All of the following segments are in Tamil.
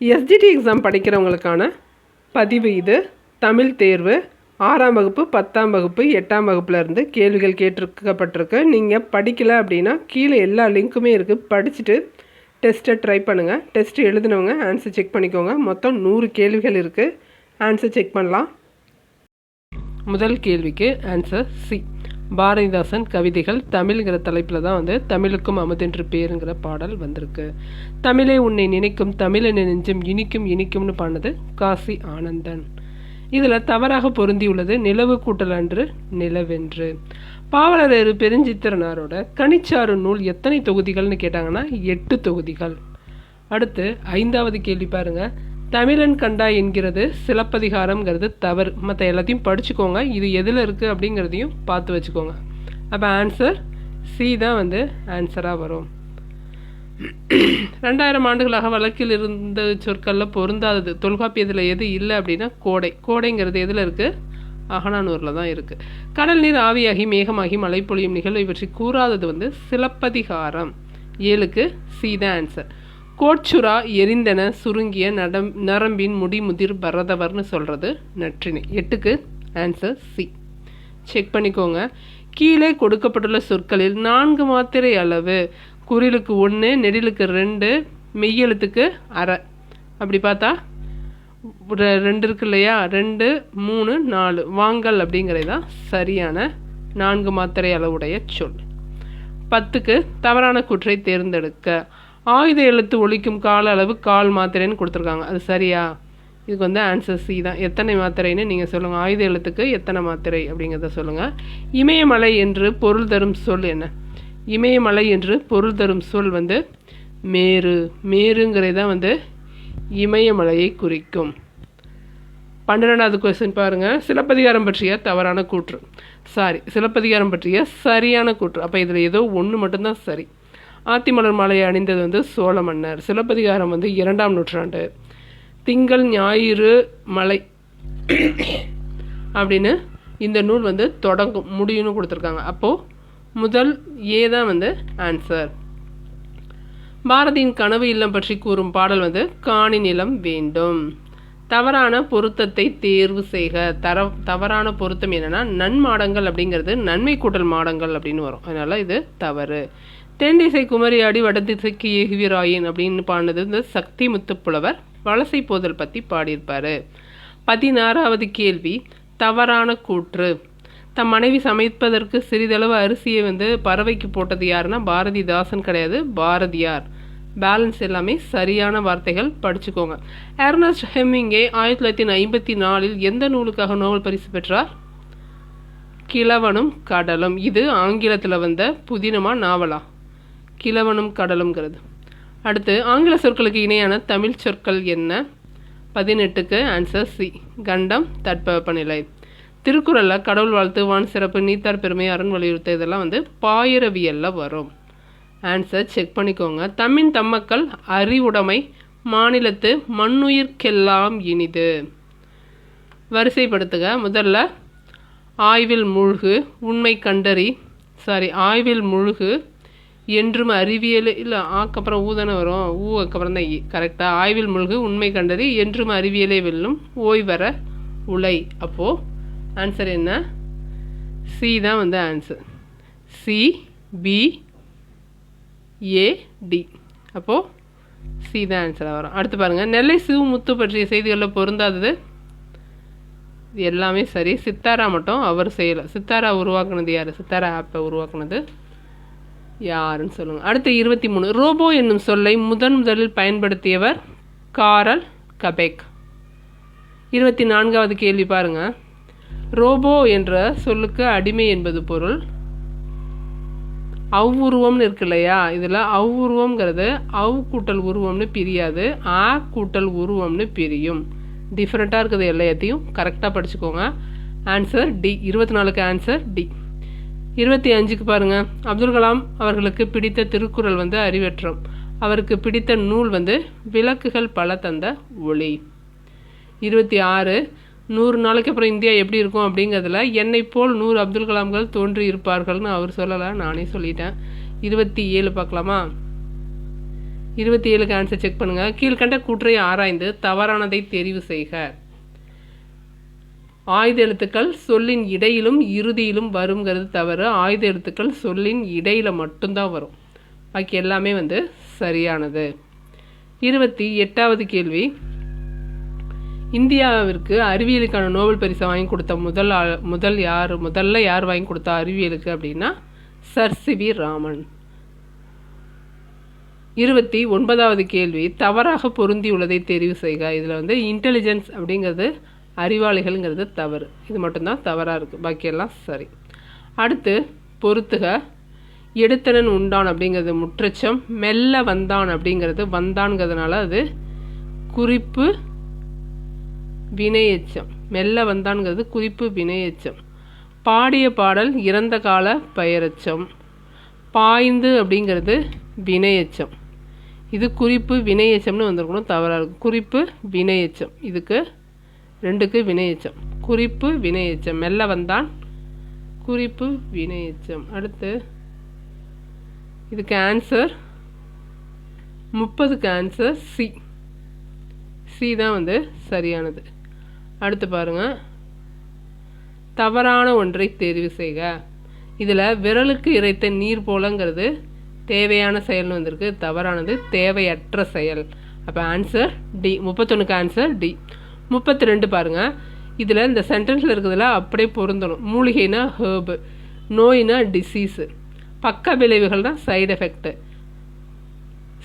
எஸ்டிடி எக்ஸாம் படிக்கிறவங்களுக்கான பதிவு இது. தமிழ் தேர்வு. ஆறாம் வகுப்பு பத்தாம் வகுப்பு எட்டாம் வகுப்புலேருந்து கேள்விகள் கேட்டிருக்கப்பட்டிருக்கு. நீங்கள் படிக்கலை அப்படின்னா கீழே எல்லா லிங்க்குமே இருக்குது படிச்சுட்டு டெஸ்ட்டை ட்ரை பண்ணுங்கள் டெஸ்ட்டு எழுதினவங்க ஆன்சர் செக் பண்ணிக்கோங்க. மொத்தம் நூறு கேள்விகள் இருக்குது ஆன்சர் செக் பண்ணலாம். முதல் கேள்விக்கு ஆன்சர் சி பாரதிதாசன் கவிதைகள் தமிழ்ங்கிற தலைப்பில் தான் வந்து தமிழுக்கும் அமுதென்று பேருங்கிற பாடல் வந்திருக்கு. தமிழே உன்னை நினைக்கும் தமிழன் நெஞ்சும் இனிக்கும் இனிக்கும்னு பாடினது காசி ஆனந்தன். இதில் தவறாக பொருந்தியுள்ளது நிலவு கூட்டல் அன்று நிலவென்று. பாவலரேறு பெருஞ்சித்திரனாரோட கனிச்சாறு நூல் எத்தனை தொகுதிகள்னு கேட்டாங்கன்னா எட்டு தொகுதிகள். அடுத்து ஐந்தாவது கேள்வி பாருங்கள் தமிழன் கண்டா என்கிறது சிலப்பதிகாரம்ங்கிறது தவறு. மற்ற எல்லாத்தையும் படிச்சுக்கோங்க. இது எதில் இருக்குது அப்படிங்கிறதையும் பார்த்து வச்சுக்கோங்க. அப்போ ஆன்சர் சி தான் வந்து ஆன்சராக வரும். ரெண்டாயிரம் ஆண்டுகளாக வழக்கில் இருந்த சொற்களில் பொருந்தாதது. தொல்காப்பியத்தில் எது இல்லை அப்படின்னா கோடை. கோடைங்கிறது எதில் இருக்குது அகனானூரில் தான் இருக்குது கடல் நீர் ஆவியாகி மேகமாகி மழை பொழியும் நிகழ்வு இவற்றை கூறாதது வந்து சிலப்பதிகாரம். ஏழுக்கு சி தான் ஆன்சர் கோட்சுரா எரிந்தன சுருங்கிய நடம் நரம்பின் முடிமுதிர் பரதவர்னு சொல்கிறது நற்றினை எட்டுக்கு ஆன்சர் சி செக் பண்ணிக்கோங்க. கீழே கொடுக்கப்பட்டுள்ள சொற்களில் நான்கு மாத்திரை அளவு. குறிலுக்கு ஒன்று நெடிலுக்கு ரெண்டு மெய்யெழுத்துக்கு அரை. அப்படி பார்த்தா ரெண்டு இருக்கு இல்லையா? ரெண்டு மூணு நாலு. வாங்கல் அப்படிங்கிறது தான் சரியான நான்கு மாத்திரை அளவுடைய சொல். பத்துக்கு தவறான குற்றை தேர்ந்தெடுக்க. ஆயுத எழுத்து ஒழிக்கும் கால அளவு கால் மாத்திரைன்னு கொடுத்துருக்காங்க. அது சரியா? இதுக்கு வந்து ஆன்சர் சி தான். எத்தனை மாத்திரைன்னு நீங்கள் சொல்லுங்கள் ஆயுத எழுத்துக்கு எத்தனை மாத்திரை அப்படிங்கிறத சொல்லுங்கள் இமயமலை என்று பொருள் தரும் சொல் என்ன? இமயமலை என்று பொருள் தரும் சொல் வந்து மேரு. மேருங்கிறது தான் வந்து இமயமலையை குறிக்கும். பன்னிரெண்டாவது கொஸ்டின் பாருங்கள் சிலப்பதிகாரம் பற்றிய தவறான கூற்று. சாரி சிலப்பதிகாரம் பற்றிய சரியான கூற்று. அப்போ இதில் ஏதோ ஒன்று மட்டும்தான் சரி. ஆத்திமலர் மாலையை அணிந்தது வந்து சோழ மன்னர். சிலப்பதிகாரம் வந்து இரண்டாம் நூற்றாண்டு. திங்கள் ஞாயிறு மலை அப்படின்னு இந்த நூல் வந்து தொடங்கும் முடியும்னு கொடுத்துருக்காங்க. அப்போது முதல் ஏ தான் வந்து ஆன்சர் பாரதியின் கனவு இல்லம் பற்றி கூறும் பாடல் வந்து காணி நிலம் வேண்டும். தவறான பொருத்தத்தை தேர்வு செய்க. தர தவறான பொருத்தம் என்னன்னா நன்மாடங்கள் அப்படிங்கிறது நன்மை கூட்டல் மாடங்கள் அப்படின்னு வரும். அதனால இது தவறு. தென்திசை குமரியாடி வடதிசைக்கு ஏகுவிராயின் அப்படின்னு பாடினது இந்த சக்தி முத்துப்புலவர். வலசை போதல் பற்றி பாடியிருப்பார். பதினாறாவது கேள்வி தவறான கூற்று. தம் மனைவி சமைப்பதற்கு சிறிதளவு அரிசியை வந்து பறவைக்கு போட்டது யாருன்னா பாரதிதாசன் கிடையாது பாரதியார். பேலன்ஸ் எல்லாமே சரியான வார்த்தைகள் படிச்சுக்கோங்க. எர்னஸ்ட் ஹெம்மிங்கே ஆயிரத்தி தொள்ளாயிரத்தி ஐம்பத்தி நாலில் எந்த நூலுக்காக நோபல் பரிசு பெற்றார்? கிழவனும் கடலும். இது ஆங்கிலத்தில் வந்த புதினமா நாவலா? கிழவனும் கடலும்ங்கிறது. அடுத்து ஆங்கில சொற்களுக்கு இணையான தமிழ் சொற்கள் என்ன? பதினெட்டுக்கு ஆன்சர் சி கண்டம் தட்பவெப்பநிலை திருக்குறளில் கடவுள் வாழ்த்து வான் சிறப்பு நீத்தார் பெருமை அரண் வலியுறுத்த இதெல்லாம் வந்து பாயிரவியலில் வரும். ஆன்சர் செக் பண்ணிக்கோங்க. தமிழ் தம்மக்கள் அறிவுடைமை மாநிலத்து மண்ணுயிர்க்கெல்லாம் இனிது. வரிசைப்படுத்துக. முதல்ல ஆய்வில் மூழ்கு உண்மை கண்டறி சாரி ஆய்வில் மூழ்கு என்றும் அறிவியல் இல்லை ஆக்கப்புறம் ஊதானே வரும். ஊ அப்புறம் தான் கரெக்டாக ஆய்வில் முழுகு உண்மை கண்டது என்றும் அறிவியலே வெல்லும். ஓய்வர உலை. அப்போது ஆன்சர் என்ன? சி தான் வந்து ஆன்சர் சி பி ஏடி அப்போது சி தான் ஆன்சராக வரும். அடுத்து பாருங்கள் நெல்லை சிவமுத்து பற்றிய செய்திகளில் பொருந்தாதது இது எல்லாமே சரி. சித்தாரா மட்டும் அவர் செய்யலை. சித்தாரா உருவாக்குனது யார்? சித்தாரா ஆப்பை உருவாக்குனது யாருன்னு சொல்லுங்கள் அடுத்து இருபத்தி மூணு. ரோபோ என்னும் சொல்லை முதன் முதலில் பயன்படுத்தியவர் காரல் கபேக். இருபத்தி நான்காவது கேள்வி பாருங்க. ரோபோ என்ற சொல்லுக்கு அடிமை என்பது பொருள். அவ்வுருவம்னு இருக்கு இல்லையா? இதில் அவ்வுருவங்கிறது அவ் கூட்டல் உருவம்னு பிரியாது ஆ கூட்டல் உருவம்னு பிரியும். டிஃப்ரெண்ட்டாக இருக்குது எல்லாத்தையும். கரெக்டாக படிச்சுக்கோங்க. ஆன்சர் டி இருபத்தி நாலுக்கு ஆன்சர் டி இருபத்தி அஞ்சுக்கு பாருங்கள் அப்துல் கலாம் அவர்களுக்கு பிடித்த திருக்குறள் வந்து அறிவற்றம். அவருக்கு பிடித்த நூல் வந்து விளக்குகள் பல தந்த ஒளி. இருபத்தி ஆறு நூறு நாளைக்கு அப்புறம் இந்தியா எப்படி இருக்கும் அப்படிங்கிறதுல என்னை போல் நூறு அப்துல் கலாம்கள் தோன்றி இருப்பார்கள்னு அவர் சொல்லலை நானே சொல்லிட்டேன். இருபத்தி ஏழு பார்க்கலாமா? இருபத்தி ஏழுக்கு ஆன்சர் செக் பண்ணுங்கள் கீழ்கண்ட கூற்றை ஆராய்ந்து தவறானதை தெரிவு செய்க. ஆயுத எழுத்துக்கள் சொல்லின் இடையிலும் இறுதியிலும் வருங்கிறது தவறு ஆயுத எழுத்துக்கள் சொல்லின் இடையில் மட்டும்தான் வரும். பாக்கி எல்லாமே வந்து சரியானது. இருபத்தி எட்டாவது கேள்வி. இந்தியாவிற்கு அறிவியலுக்கான நோபல் பரிசை வாங்கி கொடுத்த முதல் ஆள் முதல் யார் முதல்ல யார் வாங்கி கொடுத்தா அறிவியலுக்கு அப்படின்னா சர் சி வி ராமன். இருபத்தி ஒன்பதாவது கேள்வி. தவறாக பொருந்தியுள்ளதை தெரிவு செய்க. இதில் வந்து இன்டெலிஜென்ஸ் அப்படிங்கிறது அறிவாளிகள்ங்கிறது தவறு. இது மட்டும்தான் தவறாக இருக்குது பாக்கியெல்லாம் சரி. அடுத்து பொறுத்துக. எடுத்தனன் உண்டான் அப்படிங்கிறது முற்றச்சம். மெல்ல வந்தான் அப்படிங்கிறது வந்தான்ங்கிறதுனால அது குறிப்பு வினையச்சம். மெல்ல வந்தான்ங்கிறது குறிப்பு வினையச்சம். பாடிய பாடல் இறந்த கால பெயரச்சம். பாய்ந்து அப்படிங்கிறது வினையச்சம். இது குறிப்பு வினையச்சம்னு வந்திருக்கணும். தவறாக இருக்கும் குறிப்பு வினையச்சம். இதுக்கு ரெண்டுக்கு வினையச்சம். குறிப்பு வினையச்சம். மெல்ல வந்தான் குறிப்பு வினையச்சம். அடுத்து இதுக்கு ஆன்சர் முப்பதுக்கு ஆன்சர் சி சி தான் வந்து சரியானது. அடுத்து பாருங்க. தவறான ஒன்றை தெரிவு செய்க. இதில் விரலுக்கு இறைத்த நீர் போலங்கிறது தேவையான செயல்னு வந்திருக்கு. தவறானது தேவையற்ற செயல். அப்போ ஆன்சர் டி முப்பத்தொன்றுக்கு ஆன்சர் டி முப்பத்தி ரெண்டு பாருங்க. இதில் இந்த சென்டென்ஸில் இருக்கிறதுல அப்படியே பொருந்தணும். மூலிகைனா ஹேர்பு நோயினா டிசீஸு பக்க விளைவுகள்னால் சைடு எஃபெக்ட்டு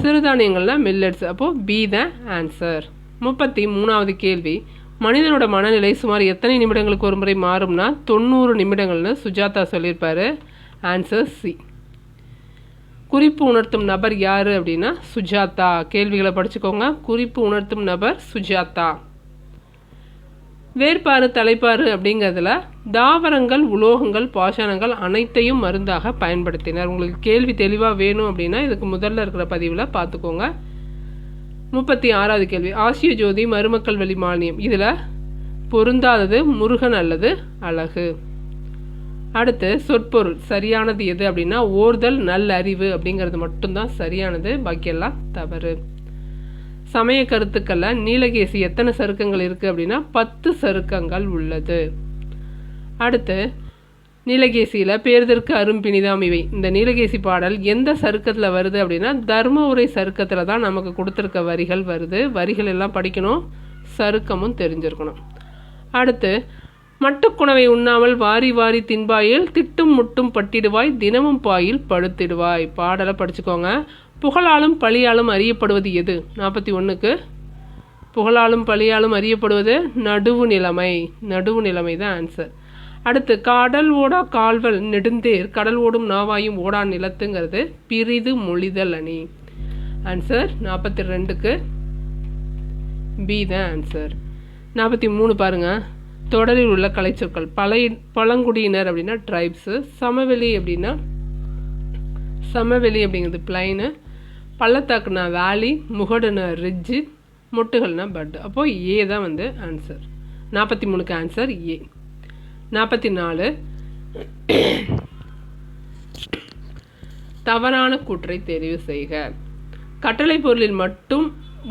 சிறுதானியங்கள்னா மில்லட்ஸ் அப்போது பி த ஆன்சர் முப்பத்தி மூணாவது கேள்வி. மனிதனோட மனநிலை சுமார் எத்தனை நிமிடங்களுக்கு ஒரு முறை மாறும்னா தொண்ணூறு நிமிடங்கள்னு சுஜாதா சொல்லியிருப்பார். ஆன்சர் சி குறிப்பு உணர்த்தும் நபர் யார் அப்படின்னா சுஜாதா. கேள்விகளை படிச்சுக்கோங்க. குறிப்பு உணர்த்தும் நபர் சுஜாதா. வேர்பாறு தலைப்பாறு அப்படிங்கிறதுல தாவரங்கள் உலோகங்கள் பாஷாணங்கள் அனைத்தையும் மருந்தாக பயன்படுத்தினர். உங்களுக்கு கேள்வி தெளிவாக வேணும் அப்படின்னா இதுக்கு முதல்ல இருக்கிற பதிவில் பார்த்துக்கோங்க முப்பத்தி ஆறாவது கேள்வி. ஆசிய ஜோதி மருமக்கள் வழி மானியம். இதில் பொருந்தாதது முருகன் அல்லது அழகு. அடுத்து சொற்பொருள். சரியானது எது அப்படின்னா ஓர்தல் நல்லறிவு அப்படிங்கிறது மட்டும்தான் சரியானது பாக்கியெல்லாம் தவறு. சமய கருத்துக்களில் நீலகேசி எத்தனை சருக்கங்கள் இருக்குது அப்படின்னா பத்து சருக்கங்கள் உள்ளது. அடுத்து நீலகேசியில் பேர்தற்கு அரும்பினிதாம் இவை. இந்த நீலகேசி பாடல் எந்த சருக்கத்தில் வருது அப்படின்னா தர்ம உரை சருக்கத்தில் தான் நமக்கு கொடுத்துருக்க வரிகள் வருது. வரிகள் எல்லாம் படிக்கணும் சருக்கமும் தெரிஞ்சிருக்கணும். அடுத்து மட்டுக்குணவை உண்ணாமல் வாரி வாரி தின்பாயில் திட்டும் முட்டும் பட்டிடுவாய் தினமும் பாயில் படுத்திடுவாய். பாடலை படிச்சுக்கோங்க. புகழாலும் பழியாலும் அறியப்படுவது எது? நாற்பத்தி ஒன்றுக்கு புகழாலும் பழியாலும் அறியப்படுவது நடுவு நிலைமை. நடுவு நிலைமை தான் ஆன்சர் அடுத்து கடல் ஓடா கால்வல் நெடுந்தேர். கடல் ஓடும் நாவாயும் ஓடா நிலத்துங்கிறது பிரிது மொழிதல் அணி. ஆன்சர் நாற்பத்தி ரெண்டுக்கு. பி தான் ஆன்சர் நாற்பத்தி மூணு பாருங்க. தொடரில் உள்ள கலைச்சொற்கள். பழைய பழங்குடியினர் அப்படின்னா ட்ரைப்ஸு சமவெளி அப்படின்னா சமவெளி அப்படிங்கிறது பிளைனு பள்ளத்தாக்குனா வேலி முகடுனா ரிட்ஜு மொட்டுகள்னா பட் அப்போது ஏ தான் வந்து ஆன்சர் நாற்பத்தி மூணுக்கு ஆன்சர் ஏ நாற்பத்தி நாலு தவறான கூற்றை தெரிவு செய்க. கட்டளை பொருளில் மட்டும்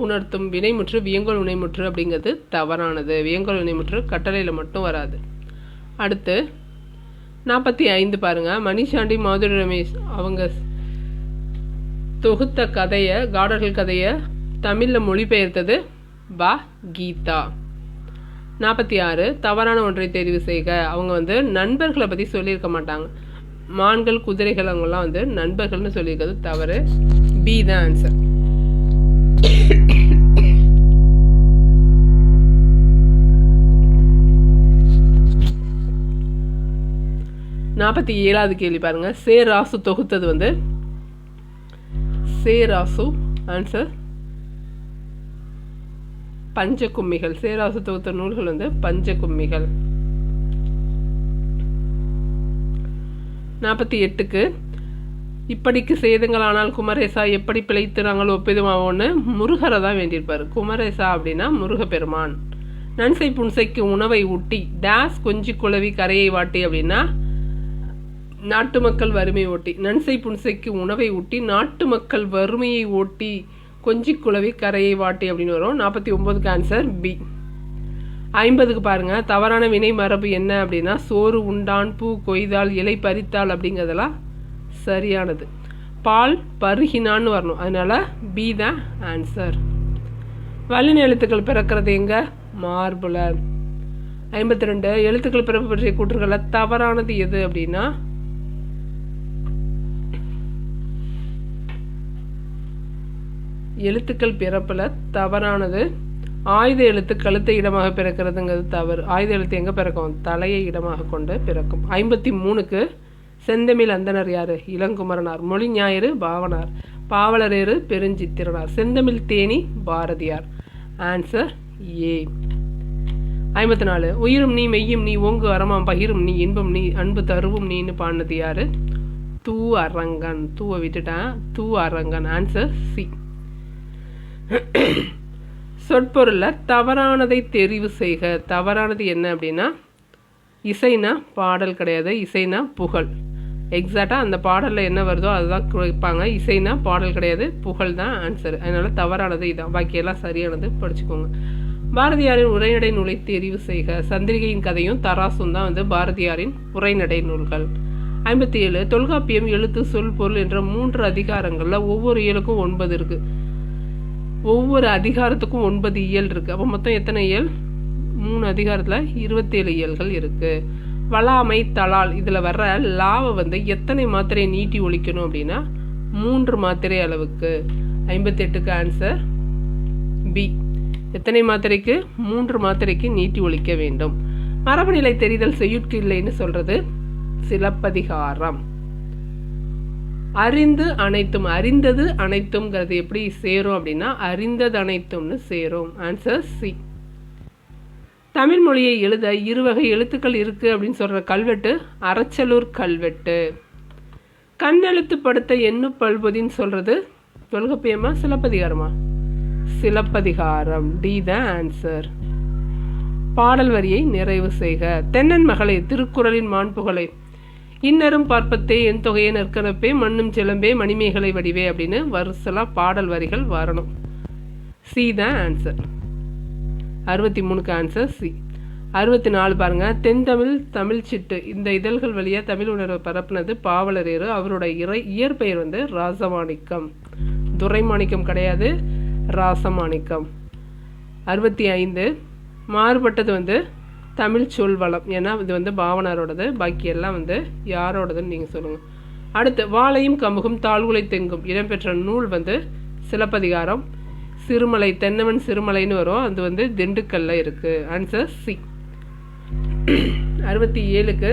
உணர்த்தும் வினைமுற்று வியங்கோல் வினைமுற்று அப்படிங்கிறது தவறானது. வியங்கோல் வினைமுற்று கட்டளையில் மட்டும் வராது. அடுத்து நாற்பத்தி ஐந்து பாருங்கள் மணிஷாண்டி மாதுரி ரமேஷ் அவங்க தொகுத்த கதையை காடர்கள் கதையை தமிழில் மொழிபெயர்த்தது பா கீதா. நாற்பத்தி ஆறு தவறான ஒன்றை தெரிவு செய்க. அவங்க வந்து நண்பர்களை பற்றி சொல்லியிருக்க மாட்டாங்க. மான்கள் குதிரைகள் அவங்கெல்லாம் வந்து நண்பர்கள்னு சொல்லியிருக்கிறது தவறு. பி தான் ஆன்சர் நாற்பத்தி ஏழாவது கேள்வி பாருங்க. சே ராசு தொகுத்தது வந்து சேராசு ஆன்சர் பஞ்ச கும்மிகள் சேராசு தொகுத்த நூல்கள் வந்து பஞ்ச கும்மிகள் நாற்பத்தி எட்டுக்கு இப்படிக்கு சேதங்களானால் குமரேசா எப்படி பிழைத்து நாங்கள் ஒப்பிதுமாவோன்னு முருகரை தான் வேண்டியிருப்பார். குமரேசா அப்படின்னா முருகப்பெருமான். நன்சை புன்சைக்கு உணவை ஊட்டி டேஸ் கொஞ்சி குழவி கரையை வாட்டி அப்படின்னா நாட்டு மக்கள் வறுமை ஓட்டி நன்சை புன்சைக்கு உணவை ஊட்டி நாட்டு மக்கள் வறுமையை ஓட்டி கொஞ்சி குழவி கரையை வாட்டி அப்படின்னு வரும். நாற்பத்தி ஒம்போதுக்கு ஆன்சர் பி ஐம்பதுக்கு பாருங்கள் தவறான வினை மரபு என்ன அப்படின்னா சோறு உண்டான் பூ கொய்தால் இலை பறித்தால் அப்படிங்கிறதெல்லாம் சரியானது. பால் பருகினான்னு வரணும். அதனால் பி தான் ஆன்சர் வல்லின எழுத்துக்கள் பிறக்கிறது எங்கே? மார்புல. ஐம்பத்தி ரெண்டு எழுத்துக்கள் பிறப்பு பற்றிய கூற்றுகளில் தவறானது எது அப்படின்னா எழுத்துக்கள் பிறப்பில் தவறானது. ஆயுத எழுத்து கழுத்தை இடமாக பிறக்கிறதுங்கிறது தவறு. ஆயுத எழுத்து எங்கே பிறக்கும்? தலையை இடமாக கொண்டு பிறக்கும். ஐம்பத்தி மூணுக்கு செந்தமிழ் அந்தனர் யார்? இளங்குமரனார். மொழி ஞாயிறு பாவனார். பாவலரேறு பெருஞ்சித்திரனார். செந்தமிழ் தேனி பாரதியார். ஆன்சர் ஏ ஐம்பத்தி நாலு உயிரும் நீ மெய்யும் நீ ஓங்கு அறமாம் பகிரும் நீ இன்பம் நீ அன்பு தருவும் நீன்னு பாடினது யார்? தூ அரங்கன். தூவை விட்டுட்டேன். தூ அரங்கன். ஆன்சர் சி சொற்பொருளில் தவறானதை தெரிவு செய்க. தவறானது என்ன அப்படின்னா இசைனா பாடல் கிடையாது இசைனா புகழ். எக்ஸாக்டாக அந்த பாடலில் என்ன வருதோ அதுதான் குறிப்பாங்க. இசைனா பாடல் கிடையாது புகழ் தான் ஆன்சர் அதனால் தவறானது இதான். பாக்கியெல்லாம் சரியானது படிச்சுக்கோங்க. பாரதியாரின் உரைநடை நூலை தெரிவு செய்க. சந்திரிகையின் கதையும் தராசும் தான் வந்து பாரதியாரின் உரைநடை நூல்கள். ஐம்பத்தி ஏழு தொல்காப்பியம் எழுத்து சொல் பொருள் என்ற மூன்று அதிகாரங்களில் ஒவ்வொரு இயலுக்கும் ஒன்பது இருக்குது ஒவ்வொரு அதிகாரத்துக்கும் ஒன்பது இயல் இருக்குது அப்போ மொத்தம் எத்தனை இயல்? மூணு அதிகாரத்தில் இருபத்தேழு இயல்கள் இருக்குது வளாமை தலால் இதில் வர்ற லாவை வந்து எத்தனை மாத்திரையை நீட்டி ஒழிக்கணும் அப்படின்னா மூன்று மாத்திரை அளவுக்கு. ஐம்பத்தெட்டுக்கு ஆன்சர் பி எத்தனை மாத்திரைக்கு? மூன்று மாத்திரைக்கு நீட்டி ஒழிக்க வேண்டும். மரபுநிலை தெரிதல் செய்யுட்கு இல்லைன்னு சொல்கிறது சிலப்பதிகாரம். அறிந்து அனைத்தும் அறிந்தது அனைத்தும்ங்கிறது எப்படி சேரும் அப்படின்னா அறிந்தது அனைத்தும்னு சேரும். ஆன்சர் சி தமிழ் மொழியை எழுத இருவகை எழுத்துக்கள் இருக்குது அப்படின்னு சொல்கிற கல்வெட்டு அறச்சலூர் கல்வெட்டு. கண்ணெழுத்துப்படுத்த எண்ணு பல்பதின்னு சொல்றது தொல்கப்பியமா சிலப்பதிகாரமா? சிலப்பதிகாரம். டி த ஆன்சர் பாடல் வரியை நிறைவு செய்க. தென்னன் மகளே திருக்குறளின் மாண்புகளை. இன்னரும் பார்ப்பத்தே என் தொகையை நற்கனப்பே மண்ணும் சிலம்பே மணிமேகலை வடிவே அப்படின்னு வருசலாக பாடல் வரிகள் வரணும். சி தான் ஆன்சர் அறுபத்தி மூணுக்கு ஆன்சர் சி அறுபத்தி நாலு பாருங்க. தென்தமிழ் தமிழ் சிட்டு. இந்த இதழ்கள் வழியாக தமிழ் உணர்வை பரப்புனது பாவலரேறு. அவரோட இறை இயற்பெயர் வந்து ராசமாணிக்கம். துரைமாணிக்கம் கிடையாது ராசமாணிக்கம். அறுபத்தி ஐந்து. மாறுபட்டது வந்து தமிழ் சொல் வளம் ஏன்னா இது வந்து பாவனாரோடது. பாக்கி எல்லாம் வந்து யாரோடதுன்னு நீங்கள் சொல்லுங்கள் அடுத்து வாழையும் கமுகும் தாழ்குலை தெங்கும். இடம்பெற்ற நூல் வந்து சிலப்பதிகாரம். சிறுமலை தென்னவன் சிறுமலைன்னு வரும். அது வந்து திண்டுக்கல்ல இருக்கு. ஆன்சர் சி அறுபத்தி ஏழுக்கு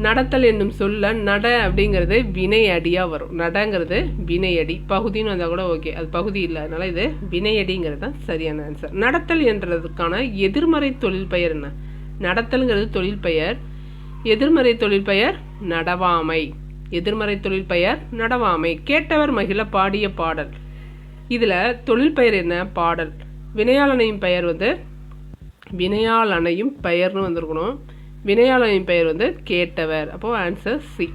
நடத்தல் என்னும் சொல்ல நட அப்படிங்கிறது வினை வரும். நடங்கிறது வினையடி. பகுதின்னு வந்தால் கூட ஓகே அது பகுதி இல்லை. அதனால இது வினையடிங்கிறது தான் சரியான ஆன்சர் நடத்தல் என்றதுக்கான எதிர்மறை தொழில் பெயர் என்ன? நடத்தல்ங்கிறது தொழில் பெயர். எதிர்மறை தொழில் பெயர் நடவாமை. எதிர்மறை தொழில் பெயர் நடவாமை. கேட்டவர் மகிழ பாடிய பாடல். இதில் தொழில் பெயர் என்ன? பாடல். வினையாளனையும் பெயர் வந்து வினையாளனையும் பெயர்னு வந்திருக்கணும். வினையாளரின் பெயர் வந்து கேட்டவர். அப்போது ஆன்சர் சி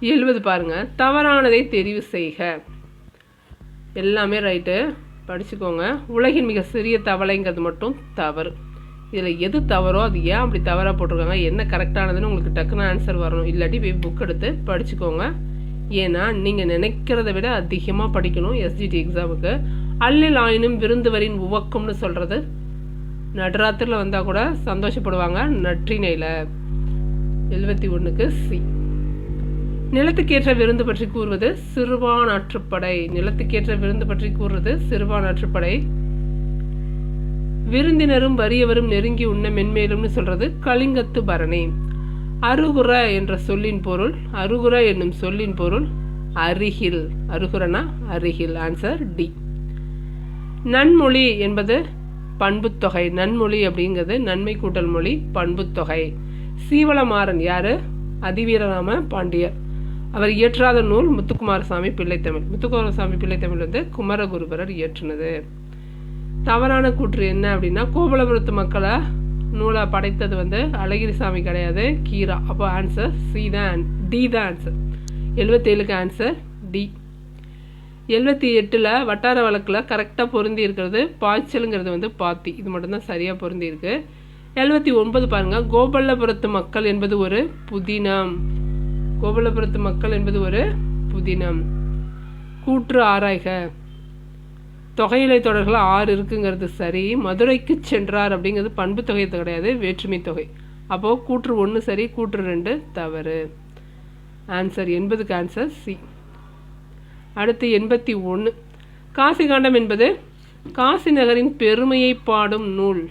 எழுபது பாருங்கள் தவறானதை தெரிவு செய்க. எல்லாமே ரைட்டு படிச்சுக்கோங்க. உலகின் மிக சிறிய தவளைங்கிறது மட்டும் தவறு. இதில் எது தவறோ அது ஏன் அப்படி தவறாக போட்டிருக்காங்க என்ன கரெக்டானதுன்னு உங்களுக்கு டக்குன்னு ஆன்சர் வரணும். இல்லாட்டி போய் புக் எடுத்து படிச்சுக்கோங்க. ஏன்னா நீங்கள் நினைக்கிறத விட அதிகமாக படிக்கணும் எஸ்ஜிடி எக்ஸாமுக்கு அல்லில் ஆயினும் விருந்துவரின் உவக்கம்னு சொல்கிறது நடுராத்திரில் வந்தால் கூட சந்தோஷப்படுவாங்க. நற்றினையில் எழுபத்தி ஒன்றுக்கு சி. நிலத்துக்கேற்ற விருந்து பற்றி கூறுவது சிறுபானாற்றுப்படை நிலத்துக்கேற்ற விருந்து பற்றி கூறுவது சிறுபானாற்றுப்படை விருந்தினரும் வறியவரும் நெருங்கி உண்ண மென்மேலும்னு சொல்றது கலிங்கத்து பரணி. அருகுற என்ற சொல்லின் பொருள் அருகுற என்னும் சொல்லின் பொருள் அருகில். அருகுறனா அருகில். ஆன்சர் டி நன்மொழி என்பது பண்புத்தொகை நன்மொழி அப்படிங்கிறது நன்மை கூட்டல் மொழி பண்புத்தொகை. சீவளமாறன் யாரு? அதிவீரராம பாண்டியர். அவர் இயற்றாத நூல் முத்துக்குமாரசாமி பிள்ளைத்தமிழ். முத்துக்குமாரசாமி பிள்ளைத்தமிழ் வந்து குமரகுருபரர் இயற்றுனது. தவறான கூற்று என்ன அப்படின்னா கோபலபுரத்து மக்களை நூலை படைத்தது வந்து அழகிரிசாமி கிடையாது. கீரா. அப்போ ஆன்சர் சி தான். டி தான் ஆன்சர் எழுபத்தேழுக்கு ஆன்சர் டி எழுபத்தி எட்டில் வட்டார வழக்கில் கரெக்டாக பொருந்தி இருக்கிறது பாய்ச்சலுங்கிறது வந்து பாத்தி. இது மட்டும்தான் சரியாக பொருந்தியிருக்கு. எழுபத்தி ஒன்பது பாருங்கள் கோபல்லபுரத்து மக்கள் என்பது ஒரு புதினம். கோபல்லபுரத்து மக்கள் என்பது ஒரு புதினம். கூற்று ஆராய்க. தொகையிலை தொடர்கள் ஆறு இருக்குங்கிறது சரி. மதுரைக்கு சென்றார் அப்படிங்கிறது பண்பு தொகை கிடையாது. வேற்றுமை தொகை. அப்போது கூற்று ஒன்று சரி கூற்று ரெண்டு தவறு. ஆன்சர் எண்பதுக்கு ஆன்சர் சி அடுத்து எண்பத்தி ஒன்று காசிகாண்டம் என்பது காசி நகரின் பெருமையை பாடும் நூல்.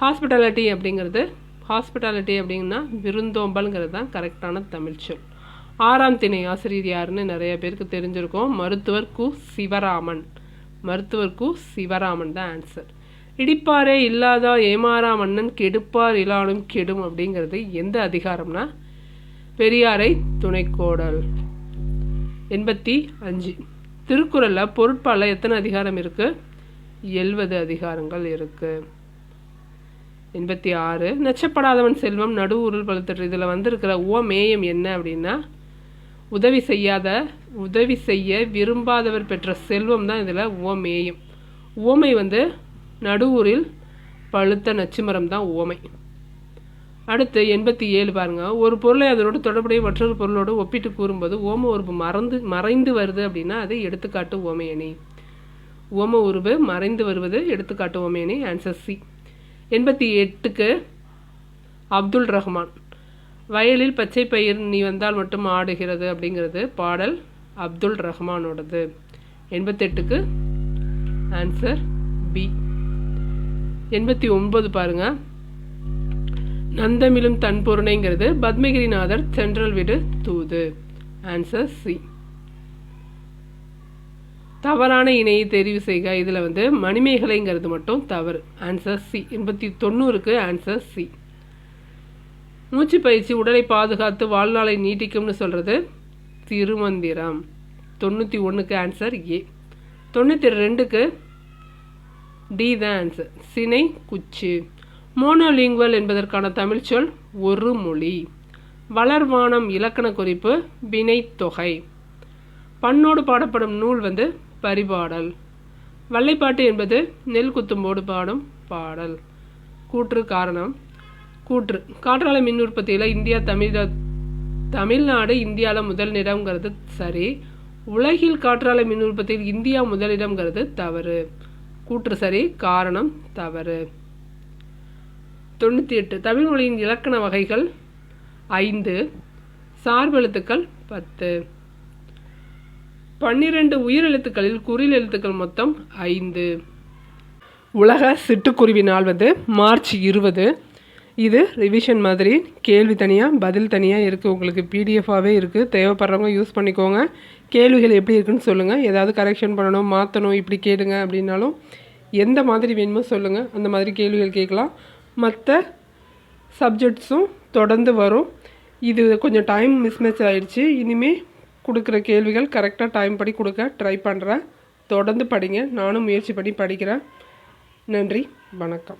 ஹாஸ்பிட்டாலிட்டி அப்படிங்கிறது ஹாஸ்பிட்டாலிட்டி அப்படிங்கன்னா விருந்தோம்பல்ங்கிறது தான் கரெக்டான தமிழ் சொல். ஆறாம் திணை ஆசிரியர் யாருன்னு நிறைய பேருக்கு தெரிஞ்சிருக்கோம். மருத்துவர் கு சிவராமன். மருத்துவர் கு சிவராமன் தான் ஆன்சர் இடிப்பாரே இல்லாதா ஏமாறா மன்னன் கெடுப்பார் இல்லாலும் கெடும் அப்படிங்கிறது எந்த அதிகாரம்னா? பெரியாரை துணைக்கோடல். எண்பத்தி அஞ்சு. திருக்குறளில் பொருட்பால எத்தனை அதிகாரம் இருக்குது எழுபது அதிகாரங்கள் இருக்குது எண்பத்தி ஆறு. நச்சப்படாதவன் செல்வம் நடுவூரில் பழுத்தட்டு பழுத்தற்று இதில் வந்திருக்கிற ஓ மேயம் என்ன அப்படின்னா உதவி செய்யாத உதவி செய்ய விரும்பாதவர் பெற்ற செல்வம் தான் இதில் ஓமேயும் ஓமை வந்து நடுவூரில் பழுத்த நச்சுமரம் தான் ஓமை அடுத்து எண்பத்தி ஏழு பாருங்கள் ஒரு பொருளை அதனோடு தொடர்புடைய மற்றொரு பொருளோடு ஒப்பிட்டு கூறும்போது ஓம உருபு மறந்து மறைந்து வருது அப்படின்னா அது எடுத்துக்காட்டு ஓமையணி ஓம உருவு மறைந்து வருவது எடுத்துக்காட்டு ஓமையணி ஆன்சர் சி எண்பத்தி எட்டுக்கு அப்துல் ரஹ்மான். வயலில் பச்சை பயிர் நீ வந்தால் மட்டும் ஆடுகிறது அப்படிங்கிறது பாடல் அப்துல் ரஹ்மானோடது. எண்பத்தெட்டுக்கு ஆன்சர் பி எண்பத்தி ஒன்பது பாருங்கள் நந்தமிலும் தன் பொருணைங்கிறது பத்மகிரிநாதர் சென்ட்ரல் வீடு தூது. ஆன்சர் சி தவறான இணையை தெரிவு செய்க. இதில் வந்து மணிமேகலைங்கிறது மட்டும் தவறு. ஆன்சர் சி எண்பத்தி தொண்ணூறுக்கு ஆன்சர் சி மூச்சு பயிற்சி உடலை பாதுகாத்து வாழ்நாளை நீட்டிக்கும்னு சொல்கிறது திருமந்திரம். தொண்ணூற்றி ஒன்றுக்கு ஆன்சர் ஏ தொண்ணூற்றி ரெண்டுக்கு டி தான் ஆன்சர் சினை குச்சு. மோனோலிங்குவல் என்பதற்கான தமிழ் சொல் ஒரு மொழி. வளர்வானம் இலக்கண குறிப்பு வினைத்தொகை பண்ணோடு பாடப்படும் நூல் வந்து பரிபாடல். வள்ளைப்பாட்டு என்பது நெல் குத்தும்போடு பாடும் பாடல். கூற்று காரணம். கூற்று. காற்றாலை மின் உற்பத்தியில் இந்தியா தமிழ தமிழ்நாடு இந்தியாவில் முதல் இடம்ங்கிறது சரி. உலகில் காற்றாலை மின் உற்பத்தியில் இந்தியா முதலிடம்ங்கிறது தவறு. கூற்று சரி காரணம் தவறு. தொண்ணூற்றி எட்டு. தமிழ் மொழியின் இலக்கண வகைகள் ஐந்து. சார்பெழுத்துக்கள் பத்து. பன்னிரண்டு உயிரெழுத்துக்களில் குறில் எழுத்துக்கள் மொத்தம் ஐந்து. உலக சிட்டுக்குருவி நாள் வந்து மார்ச் இருபது. இது ரிவிஷன் மாதிரி. கேள்வி தனியாக பதில் தனியாக இருக்குது உங்களுக்கு பிடிஎஃபாகவே இருக்குது தேவைப்படுறவங்க யூஸ் பண்ணிக்கோங்க. கேள்விகள் எப்படி இருக்குன்னு சொல்லுங்கள் ஏதாவது கரெக்ஷன் பண்ணணும் மாற்றணும் இப்படி கேளுங்க அப்படின்னாலும் எந்த மாதிரி வேணுமோ சொல்லுங்கள் அந்த மாதிரி கேள்விகள் கேட்கலாம். மற்ற சப்ஜெக்ட்ஸும் தொடர்ந்து வரும். இது கொஞ்சம் டைம் மிஸ்மேட்ச் ஆயிடுச்சு. இனிமேல் கொடுக்குற கேள்விகள் கரெக்டாக டைம் படி கொடுக்க ட்ரை பண்ணுறேன் தொடர்ந்து படிங்க. நானும் முயற்சி பண்ணி படிக்கிறேன். நன்றி. வணக்கம்.